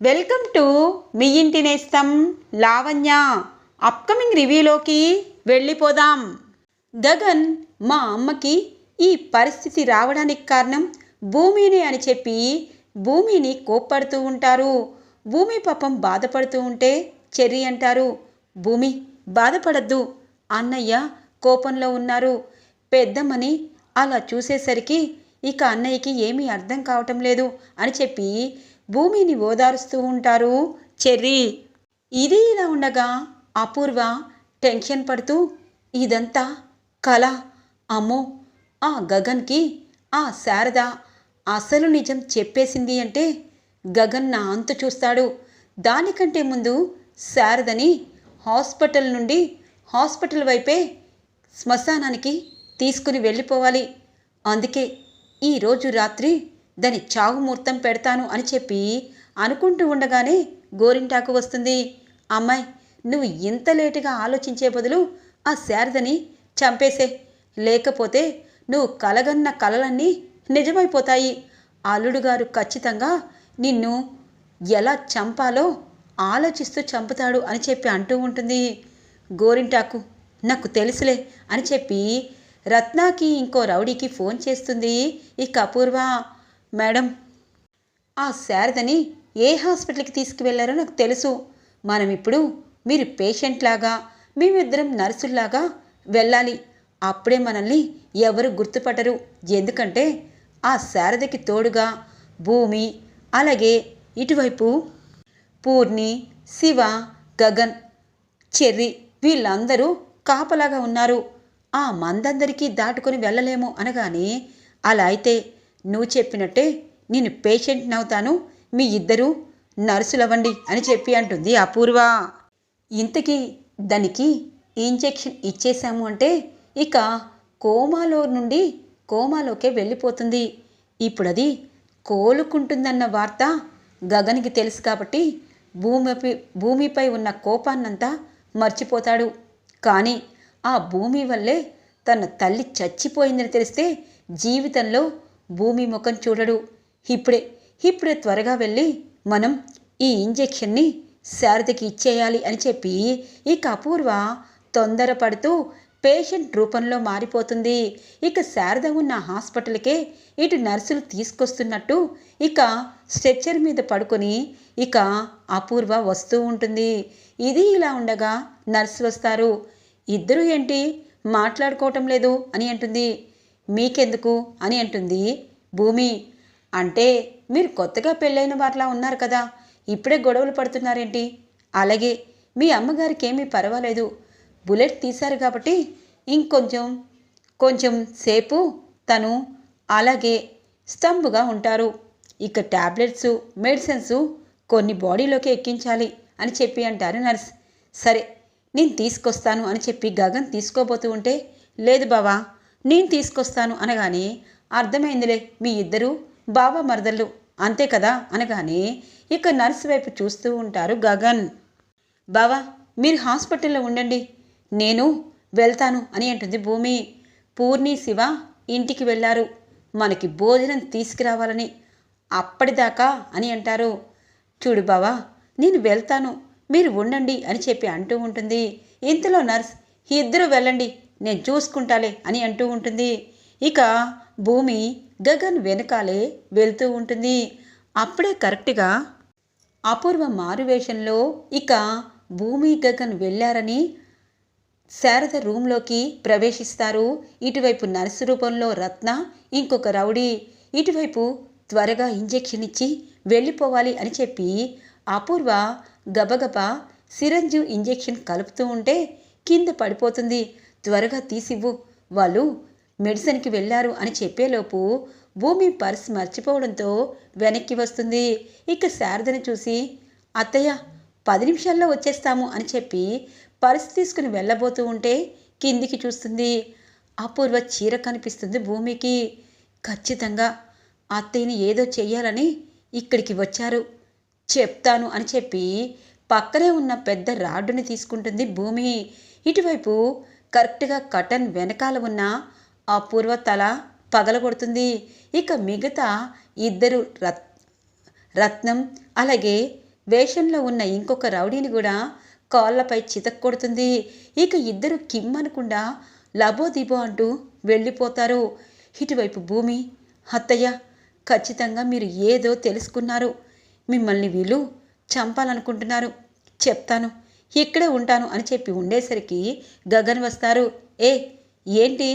Welcome to me ఇంటి నేస్తం Lavanya. Upcoming రివ్యూలోకి వెళ్ళిపోదాం. గగన్ మా అమ్మకి ఈ పరిస్థితి రావడానికి కారణం భూమిని అని చెప్పి భూమిని కోప్పడుతూ ఉంటారు. భూమి పాపం బాధపడుతూ ఉంటే చెర్రి అంటారు. భూమి బాధపడద్దు అన్నయ్య కోపంలో ఉన్నారు. పెద్దమ్మని అలా చూసేసరికి ఇక అన్నయ్యకి ఏమీ అర్థం కావటం లేదు అని చెప్పి భూమిని ఓదారుస్తూ ఉంటారు. చెర్రీ ఇది ఇలా ఉండగా అపూర్వ టెన్షన్ పడుతూ ఇదంతా కళ అమ్మో ఆ గగన్కి ఆ శారద అసలు నిజం చెప్పేసింది అంటే గగన్ నా అంతు చూస్తాడు. దానికంటే ముందు శారదని హాస్పిటల్ నుండి హాస్పిటల్ వైపే శ్మశానానికి తీసుకుని వెళ్ళిపోవాలి. అందుకే ఈరోజు రాత్రి దాని చావు ముహూర్తం పెడతాను అని చెప్పి అనుకుంటూ ఉండగానే గోరింటాకు వస్తుంది. అమ్మాయి నువ్వు ఇంత లేటుగా ఆలోచించే బదులు ఆ శారదని చంపేసే. లేకపోతే నువ్వు కలగన్న కలలన్నీ నిజమైపోతాయి. అల్లుడు గారు ఖచ్చితంగా నిన్ను ఎలా చంపాలో ఆలోచిస్తూ చంపుతాడు అని చెప్పి అంటూ ఉంటుంది. గోరింటాకు నాకు తెలుసులే అని చెప్పి రత్నాకి ఇంకో రౌడీకి ఫోన్ చేస్తుంది ఇక అపూర్వ మేడం ఆ శారదని ఏ హాస్పిటల్కి తీసుకువెళ్ళారో నాకు తెలుసు. మనం ఇప్పుడు మీరు పేషెంట్ లాగా మేమిద్దరం నర్సుల్లాగా వెళ్ళాలి. అప్పుడే మనల్ని ఎవరు గుర్తుపట్టరు. ఎందుకంటే ఆ శారదకి తోడుగా భూమి అలాగే ఇటువైపు పూర్ణి శివ గగన్ చెర్రి వీళ్ళందరూ కాపలాగా ఉన్నారు. ఆ మందందరికీ దాటుకొని వెళ్ళలేము అనగానే అలా అయితే నువ్వు చెప్పినట్టే నేను పేషెంట్ని అవుతాను మీ ఇద్దరు నర్సులవ్వండి అని చెప్పి అంటుంది అపూర్వ. ఇంతకీ దానికి ఇంజెక్షన్ ఇచ్చేశాము అంటే ఇక కోమాలో నుండి కోమాలోకే వెళ్ళిపోతుంది. ఇప్పుడు అది కోలుకుంటుందన్న వార్త గగన్కి తెలుసు కాబట్టి భూమిపై భూమిపై ఉన్న కోపాన్నంతా మర్చిపోతాడు. కానీ ఆ భూమి వల్లే తన తల్లి చచ్చిపోయిందని తెలిస్తే జీవితంలో భూమి ముఖం చూడడు. ఇప్పుడే ఇప్పుడే త్వరగా వెళ్ళి మనం ఈ ఇంజెక్షన్ని శారదకి ఇచ్చేయాలి అని చెప్పి ఇక అపూర్వ తొందరపడుతూ పేషెంట్ రూపంలో మారిపోతుంది. ఇక శారద ఉన్న హాస్పిటల్కే ఇటు నర్సులు తీసుకొస్తున్నట్టు ఇక స్ట్రెచ్చర్ మీద పడుకొని ఇక అపూర్వ వస్తూ ఉంటుంది. ఇది ఇలా ఉండగా నర్సు వస్తారు. ఇద్దరు ఏంటి? మాట్లాడుకోవటం లేదు అని అంటుంది. మీకెందుకు అని అంటుంది. భూమి అంటే మీరు కొత్తగా పెళ్ళైన వారిలా ఉన్నారు కదా ఇప్పుడే గొడవలు పడుతున్నారేంటి? అలాగే మీ అమ్మగారికి ఏమీ పర్వాలేదు. బుల్లెట్ తీశారు కాబట్టి ఇంకొంచెం కొంచెం సేపు తను అలాగే స్తంభుగా ఉంటారు. ఇక ట్యాబ్లెట్స్ మెడిసిన్స్ కొన్ని బాడీలోకి ఎక్కించాలి అని చెప్పి అంటారు నర్స్. సరే నేను తీసుకొస్తాను అని చెప్పి గగన్ తీసుకోబోతూ ఉంటే లేదు బావా నేను తీసుకొస్తాను అనగానే అర్థమైందిలే మీ ఇద్దరు బావ మరదళ్ళు. అంతే కదా అనగానే ఇక నర్స్ వైపు చూస్తూ ఉంటారు గగన్. బావా మీరు హాస్పిటల్లో ఉండండి. నేను వెళ్తాను అని అంటుంది భూమి. పూర్ణి శివ ఇంటికి వెళ్ళారు మనకి భోజనం తీసుకురావాలని అప్పటిదాకా అని అంటారు. చూడు బావా నేను వెళ్తాను. మీరు ఉండండి అని చెప్పి అంటూ ఉంటుంది. ఇంతలో నర్స్ ఇద్దరు వెళ్ళండి. నేను చూసుకుంటాలే అని అంటూ ఉంటుంది. ఇక భూమి గగన్ వెనకాలే వెళ్తూ ఉంటుంది. అప్పుడే కరెక్ట్గా అపూర్వ మారువేషంలో ఇక భూమి గగన్ వెళ్ళారని శారద రూమ్లోకి ప్రవేశిస్తారు. ఇటువైపు నర్సు రూపంలో రత్న ఇంకొక రౌడీ. ఇటువైపు త్వరగా ఇంజెక్షన్ ఇచ్చి వెళ్ళిపోవాలి అని చెప్పి అపూర్వ గబగబా సిరంజు ఇంజెక్షన్ కలుపుతూ ఉంటే కింద పడిపోతుంది. త్వరగా తీసివ్వు. వాళ్ళు మెడిసిన్కి వెళ్ళారు అని చెప్పేలోపు భూమి పర్స్ మర్చిపోవడంతో వెనక్కి వస్తుంది. ఇక శారదని చూసి అత్తయ్య పది నిమిషాల్లో వచ్చేస్తాము అని చెప్పి పర్స్ తీసుకుని వెళ్ళబోతూ ఉంటే కిందికి చూస్తుంది. అపూర్వ చీర కనిపిస్తుంది భూమికి. ఖచ్చితంగా అత్తయ్యని ఏదో చెయ్యాలని ఇక్కడికి వచ్చారు. చెప్తాను అని చెప్పి పక్కనే ఉన్న పెద్ద రాడ్డుని తీసుకుంటుంది భూమి. ఇటువైపు కరెక్ట్గా కటన్ వెనకాల ఉన్న అపూర్వ తల పగలగొడుతుంది. ఇక మిగతా ఇద్దరు రత్ రత్నం అలాగే వేషంలో ఉన్న ఇంకొక రౌడీని కూడా కాళ్ళపై చితక్ కొడుతుంది ఇక ఇద్దరు కిమ్ అనకుండా లబో లబోదిబో అంటూ వెళ్ళిపోతారు. ఇటువైపు భూమి అత్తయ్య ఖచ్చితంగా మీరు ఏదో తెలుసుకున్నారు. మిమ్మల్ని వీళ్ళు చంపాలనుకుంటున్నారు. చెప్తాను. ఇక్కడే ఉంటాను అని చెప్పి ఉండేసరికి గగన్ వస్తారు. ఏ ఏంటి?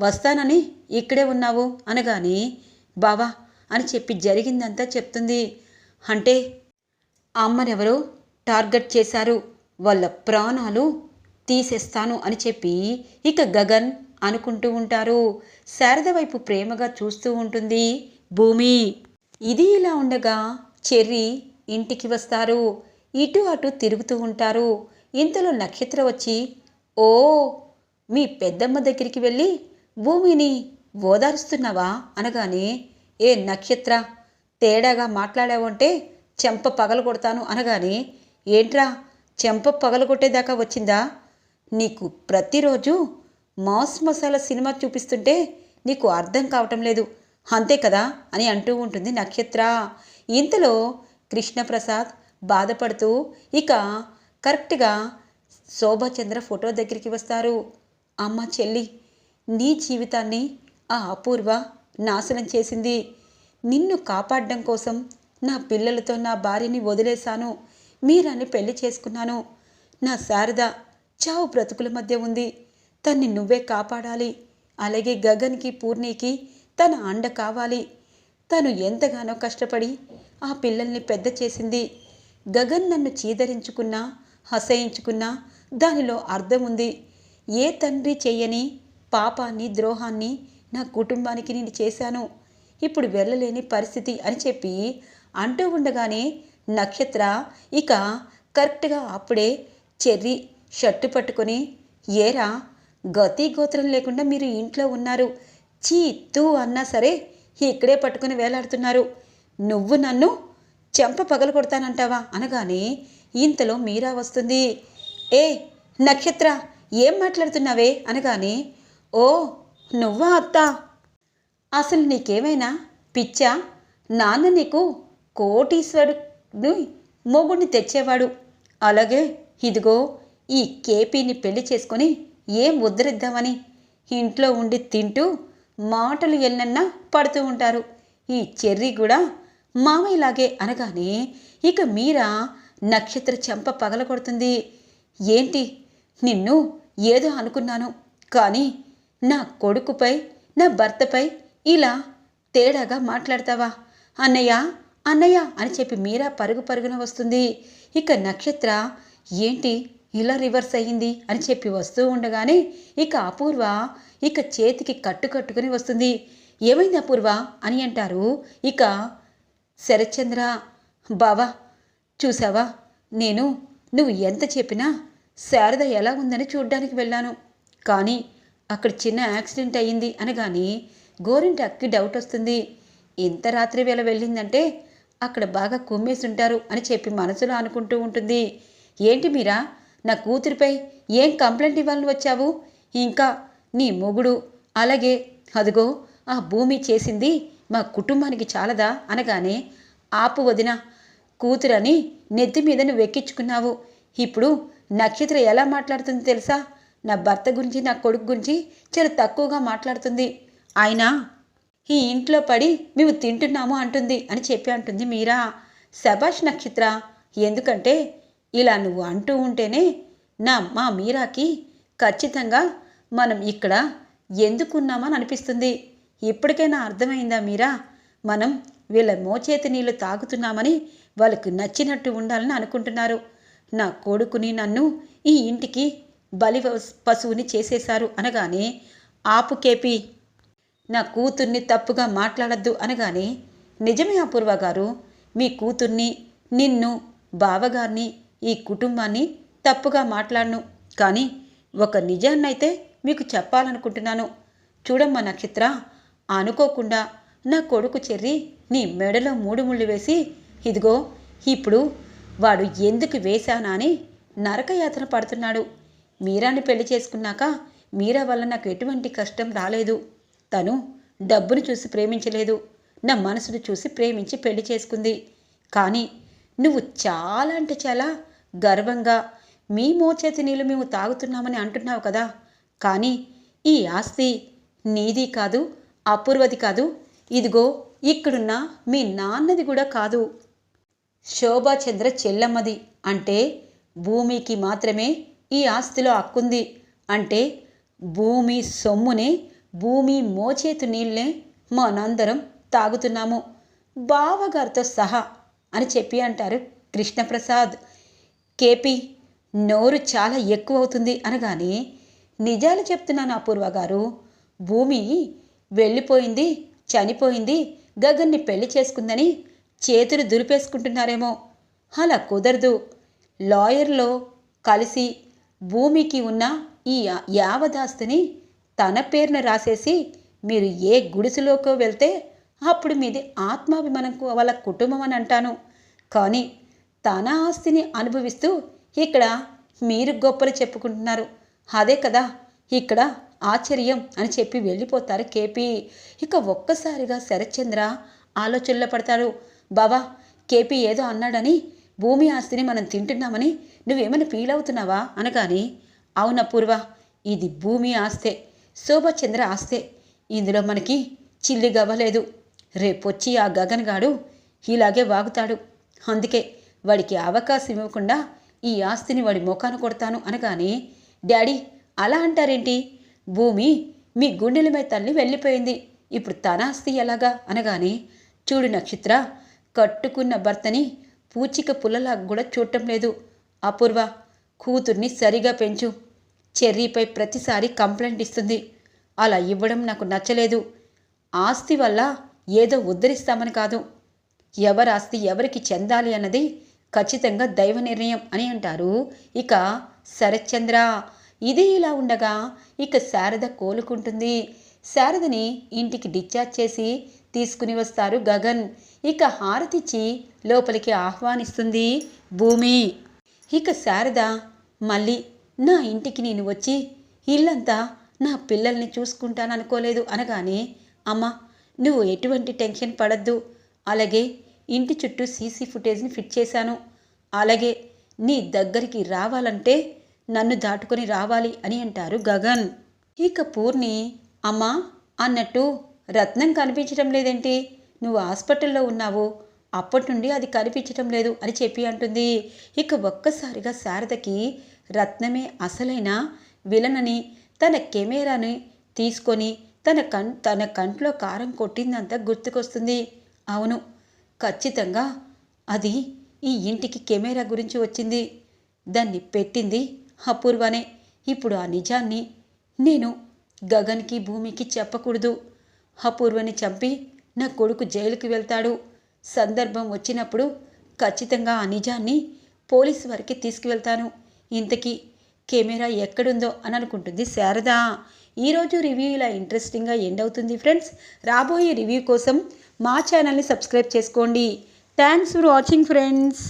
వస్తానని ఇక్కడే ఉన్నావు? అనగాని బావా అని చెప్పి జరిగిందంతా చెప్తుంది. అంటే అమ్మనెవరో టార్గెట్ చేశారు. వాళ్ళ ప్రాణాలు తీసేస్తాను అని చెప్పి ఇక గగన్ అనుకుంటూ ఉంటారు. శారద వైపు ప్రేమగా చూస్తూ ఉంటుంది భూమి. ఇది ఇలా ఉండగా చెర్రీ ఇంటికి వస్తారు. ఇటు అటు తిరుగుతూ ఉంటారు. ఇంతలో నక్షత్ర వచ్చి ఓ మీ పెద్దమ్మ దగ్గరికి వెళ్ళి భూమిని ఓదారుస్తున్నావా? అనగానే ఏ నక్షత్ర తేడాగా మాట్లాడావంటే చెంప పగలు కొడతాను అనగానే ఏంట్రా చెంప పగలగొట్టేదాకా వచ్చిందా? నీకు ప్రతిరోజు మాస్ మసాలా సినిమా చూపిస్తుంటే నీకు అర్థం కావటం లేదు. అంతే కదా? అని అంటూ ఉంటుంది నక్షత్ర. ఇంతలో కృష్ణప్రసాద్ బాధపడుతూ ఇక కరెక్ట్గా శోభాచంద్ర ఫోటో దగ్గరికి వస్తారు. అమ్మ చెల్లి నీ జీవితాన్ని ఆ అపూర్వ నాశనం చేసింది. నిన్ను కాపాడడం కోసం నా పిల్లలతో నా భార్యని వదిలేశాను. మీరాన్ని పెళ్ళి చేసుకున్నాను. నా శారద చావు బ్రతుకుల మధ్య ఉంది. తన్ని నువ్వే కాపాడాలి. అలాగే గగన్కి పూర్ణికి తన అండ కావాలి. తను ఎంతగానో కష్టపడి ఆ పిల్లల్ని పెద్ద చేసింది. గగన్ నన్ను చీదరించుకున్నా హసయించుకున్నా దానిలో అర్థం ఉంది ఏ తండ్రి చేయని పాపాన్ని ద్రోహాన్ని నా కుటుంబానికి నేను చేశాను. ఇప్పుడు వెళ్ళలేని పరిస్థితి అని చెప్పి అంటూ ఉండగానే నక్షత్ర ఇక కరెక్ట్గా అప్పుడే చెర్రి షర్టు పట్టుకొని ఏరా గతి గోత్రం లేకుండా మీరు ఇంట్లో ఉన్నారు. చీ తూ అన్నా సరే ఇక్కడే పట్టుకుని వేలాడుతున్నారు. నువ్వు నన్ను చెంప పగలు కొడతానంటావా అనగానే ఇంతలో మీరా వస్తుంది. ఏ నక్షత్ర ఏం మాట్లాడుతున్నావే? అనగానే ఓ నువ్వా అత్తా? అసలు నీకేమైనా పిచ్చా? నాన్న నీకు కోటీశ్వరుడు మొగుడిని తెచ్చేవాడు. అలాగే ఇదిగో ఈ కేపీని పెళ్ళి చేసుకొని ఏం ఉద్ధరిద్దామని ఇంట్లో ఉండి తింటూ మాటలు ఎన్నన్నా పడుతూ ఉంటారు. ఈ చెర్రీ కూడా మామయ్యలాగే అనగానే ఇక మీరా నక్షత్ర చెంప పగల కొడుతుంది. ఏంటి? నిన్ను ఏదో అనుకున్నాను. కానీ నా కొడుకుపై నా భర్తపై ఇలా తేడాగా మాట్లాడతావా? అన్నయ్య అన్నయ్య అని చెప్పి మీరా పరుగు పరుగున వస్తుంది. ఇక నక్షత్ర ఏంటి ఇలా రివర్స్ అయ్యింది? అని చెప్పి వస్తూ ఉండగానే ఇక అపూర్వ ఇక చేతికి కట్టు కట్టుకుని వస్తుంది. ఏమైంది అపూర్వ? అని అంటారు. ఇక శరత్చంద్ర బావా చూసావా నేను నువ్వు ఎంత చెప్పినా శారద ఎలా ఉందని చూడ్డానికి వెళ్ళాను. కానీ అక్కడ చిన్న యాక్సిడెంట్ అయ్యింది అనగాని గోరింటక్కి డౌట్ వస్తుంది. ఇంత రాత్రి వేళ వెళ్ళిందంటే అక్కడ బాగా కుమ్మేసి ఉంటారు అని చెప్పి మనసులో అనుకుంటూ ఉంటుంది. ఏంటి మీరా? నా కూతురిపై ఏం కంప్లైంట్ ఇవ్వాలని వచ్చావు? ఇంకా నీ మొగుడు అలాగే అదిగో ఆ భూమి చేసింది మా కుటుంబానికి చాలదా? అనగానే ఆపు వదిన కూతురని నెత్తి మీద నువ్వు ఎక్కించుకున్నావు. ఇప్పుడు నక్షత్ర ఎలా మాట్లాడుతుంది తెలుసా? నా భర్త గురించి నా కొడుకు గురించి చాలా తక్కువగా మాట్లాడుతుంది. ఆయన ఈ ఇంట్లో పడి మేము తింటున్నాము అంటుంది అని చెప్పి అంటుంది మీరా. శబాష్ నక్షత్ర ఎందుకంటే ఇలా నువ్వు అంటూ ఉంటేనే నా మా మీరాకి ఖచ్చితంగా మనం ఇక్కడ ఎందుకున్నామని అనిపిస్తుంది. ఇప్పటికైనా అర్థమైందా మీరా? మనం వీళ్ళ మోచేతి నీళ్ళు తాగుతున్నామని వాళ్ళకి నచ్చినట్టు ఉండాలని అనుకుంటున్నారు. నా కొడుకుని నన్ను ఈ ఇంటికి బలి పశువుని చేసేశారు అనగానే ఆపు కేపి నా కూతుర్ని తప్పుగా మాట్లాడద్దు అనగానే నిజమే అపూర్వ గారు మీ కూతుర్ని నిన్ను బావగారిని ఈ కుటుంబాన్ని తప్పుగా మాట్లాడను. కానీ ఒక నిజాన్నైతే మీకు చెప్పాలనుకుంటున్నాను. చూడమ్మా నక్షత్ర అనుకోకుండా నా కొడుకు చెర్రి నీ మెడలో మూడు ముళ్ళు వేసి ఇదిగో ఇప్పుడు వాడు ఎందుకు వేశానా అని నరకయాతన పడుతున్నాడు. మీరాని పెళ్ళి చేసుకున్నాక మీరా వల్ల నాకు ఎటువంటి కష్టం రాలేదు. తను డబ్బును చూసి ప్రేమించలేదు. నా మనసును చూసి ప్రేమించి పెళ్ళి చేసుకుంది. కానీ నువ్వు చాలా అంటే చాలా గర్వంగా మీ మోచేతి నీళ్ళు మేము తాగుతున్నామని అంటున్నావు కదా. కానీ ఈ ఆస్తి నీది కాదు అపూర్వది కాదు. ఇదిగో ఇక్కడున్న మీ నాన్నది కూడా కాదు. శోభాచంద్ర చెల్లమ్మది. అంటే భూమికి మాత్రమే ఈ ఆస్తిలో హక్కుంది. అంటే భూమి సొమ్మునే భూమి మోచేతు నీళ్ళే మనందరం తాగుతున్నాము. బావగారితో సహా అని చెప్పి అంటారు కృష్ణప్రసాద్. కేపీ నోరు చాలా ఎక్కువ అవుతుంది అనగానే నిజాలు చెప్తున్నాను అపూర్వ గారు. భూమి వెళ్ళిపోయింది చనిపోయింది గగన్ని పెళ్ళి చేసుకుందని చేతులు దులిపేసుకుంటున్నారేమో. అలా కుదరదు. లాయర్లో కలిసి భూమికి ఉన్న ఈ యావదాస్తిని తన పేరున రాసేసి మీరు ఏ గుడిసెలోకో వెళ్తే అప్పుడు మీది ఆత్మాభిమానంకు వాళ్ళ కుటుంబం అని అంటాను. కానీ తన ఆస్తిని అనుభవిస్తూ ఇక్కడ మీరు గొప్పలు చెప్పుకుంటున్నారు. అదే కదా ఇక్కడ ఆశ్చర్యం అని చెప్పి వెళ్ళిపోతారు కేపీ. ఇక ఒక్కసారిగా శరత్చంద్ర ఆలోచనలో పడతారు. బావా కేపీ ఏదో అన్నాడని భూమి ఆస్తిని మనం తింటున్నామని నువ్వేమైనా ఫీల్ అవుతున్నావా? అనగాని అవున పూర్వ ఇది భూమి ఆస్తే శోభచంద్ర ఆస్తే. ఇందులో మనకి చిల్లి గవ్వలేదు రేపొచ్చి ఆ గగన్గాడు ఇలాగే వాగుతాడు. అందుకే వాడికి అవకాశం ఇవ్వకుండా ఈ ఆస్తిని వాడి ముఖాన కొడతాను అనగానే డాడీ అలా అంటారేంటి? భూమి మీ గుండెల మీద తల్లి వెళ్ళిపోయింది. ఇప్పుడు తన ఆస్తి ఎలాగా? అనగానే చూడు నక్షత్ర కట్టుకున్న భర్తని పూచిక పుల్లలా కూడా చూడటం లేదు. అపూర్వ కూతుర్ని సరిగా పెంచు. చెర్రీపై ప్రతిసారి కంప్లైంట్ ఇస్తుంది. అలా ఇవ్వడం నాకు నచ్చలేదు. ఆస్తి వల్ల ఏదో ఉద్ధరిస్తామని కాదు. ఎవరి ఆస్తి ఎవరికి చెందాలి అన్నది ఖచ్చితంగా దైవ నిర్ణయం అని అంటారు. ఇక శరత్చంద్ర ఇది ఇలా ఉండగా ఇక శారద కోలుకుంటుంది. శారదని ఇంటికి డిశ్చార్జ్ చేసి తీసుకుని వస్తారు గగన్. ఇక హారతిచ్చి లోపలికి ఆహ్వానిస్తుంది భూమి. ఇక శారద మళ్ళీ నా ఇంటికి నేను వచ్చి ఇల్లంతా నా పిల్లల్ని చూసుకుంటాను అనుకోలేదు అనగానే అమ్మ నువ్వు ఎటువంటి టెన్షన్ పడద్దు. అలాగే ఇంటి చుట్టూ సీసీ ఫుటేజ్ని ఫిట్ చేశాను. అలాగే నీ దగ్గరికి రావాలంటే నన్ను దాటుకొని రావాలి అని అంటారు గగన్. ఇక పూర్ణి అమ్మా అన్నట్టు రత్నం కనిపించడం లేదేంటి? నువ్వు హాస్పిటల్లో ఉన్నావు. అప్పటి నుండి అది కనిపించటం లేదు అని చెప్పి అంటుంది. ఇక ఒక్కసారిగా శారదకి రత్నమే అసలైన విలనని తన కెమెరాని తీసుకొని తన కం తన కంట్లో కారం కొట్టిందంతా గుర్తుకొస్తుంది. అవును ఖచ్చితంగా అది ఈ ఇంటికి కెమెరా గురించి వచ్చింది. దాన్ని పెట్టింది అపూర్వనే. ఇప్పుడు ఆ నిజాన్ని నేను గగన్కి భూమికి చెప్పకూడదు. అపూర్వని చంపి నా కొడుకు జైలుకి వెళ్తాడు. సందర్భం వచ్చినప్పుడు ఖచ్చితంగా ఆ నిజాన్ని పోలీసు వారికి తీసుకువెళ్తాను. ఇంతకీ కెమెరా ఎక్కడుందో అని అనుకుంటుంది శారద. ఈరోజు రివ్యూ ఇలా ఇంట్రెస్టింగ్గా ఎండ్ అవుతుంది ఫ్రెండ్స్. రాబోయే రివ్యూ కోసం మా ఛానల్ని సబ్స్క్రైబ్ చేసుకోండి. Thanks for watching friends.